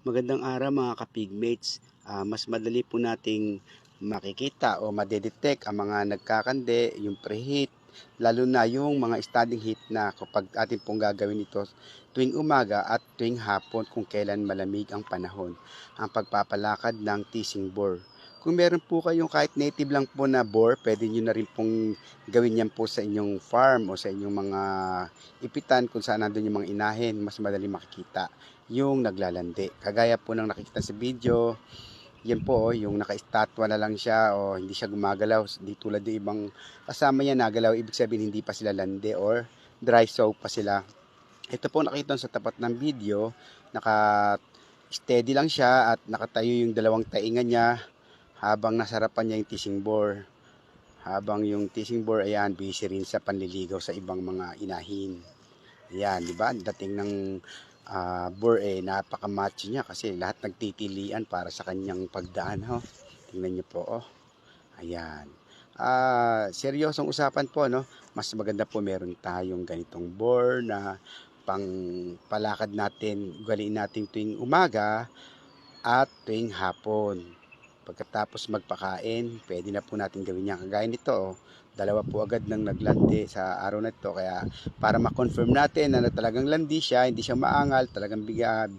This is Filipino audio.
Magandang araw mga ka-pigmates. Ah, mas madali po nating makikita o madedetect ang mga nagkakande, yung preheat, lalo na yung mga standing heat na kapag atin pong gagawin ito tuwing umaga at tuwing hapon kung kailan malamig ang panahon. Ang pagpapalakad ng teasing bore. Kung meron po kayong kahit native lang po na bore, pwede nyo na rin pong gawin yan po sa inyong farm o sa inyong mga ipitan kung saan nandun yung mga inahin, mas madali makikita yung naglalandi. Kagaya po ng nakikita sa video, yan po oh, yung naka-estatwa na lang siya o hindi siya gumagalaw. Hindi tulad ng ibang kasama niya nagalaw, ibig sabihin hindi pa sila landi or dry soak pa sila. Ito po nakita sa tapat ng video, naka steady lang siya at nakatayo yung dalawang tainga niya habang nasarapan niya yung teasing bore. Habang yung teasing bore, ayan, busy rin sa panliligaw sa ibang mga inahin. Ayan, di ba? Dating ng ah bore eh, napaka-macho niya kasi lahat nagtitilian para sa kanyang pagdaan. Ho. Tingnan niyo po, oh. Ayan. Ah, seryosong usapan po, no? Mas maganda po meron tayong ganitong bore na pang palakad natin, ugaliin natin tuwing umaga at tuwing hapon. Pagkatapos magpakain, pwede na po natin gawin yan. Kagaya nito, dalawa po agad nang naglandi sa araw na ito. Kaya para ma-confirm natin na talagang landi siya, hindi siya maangal, talagang biga,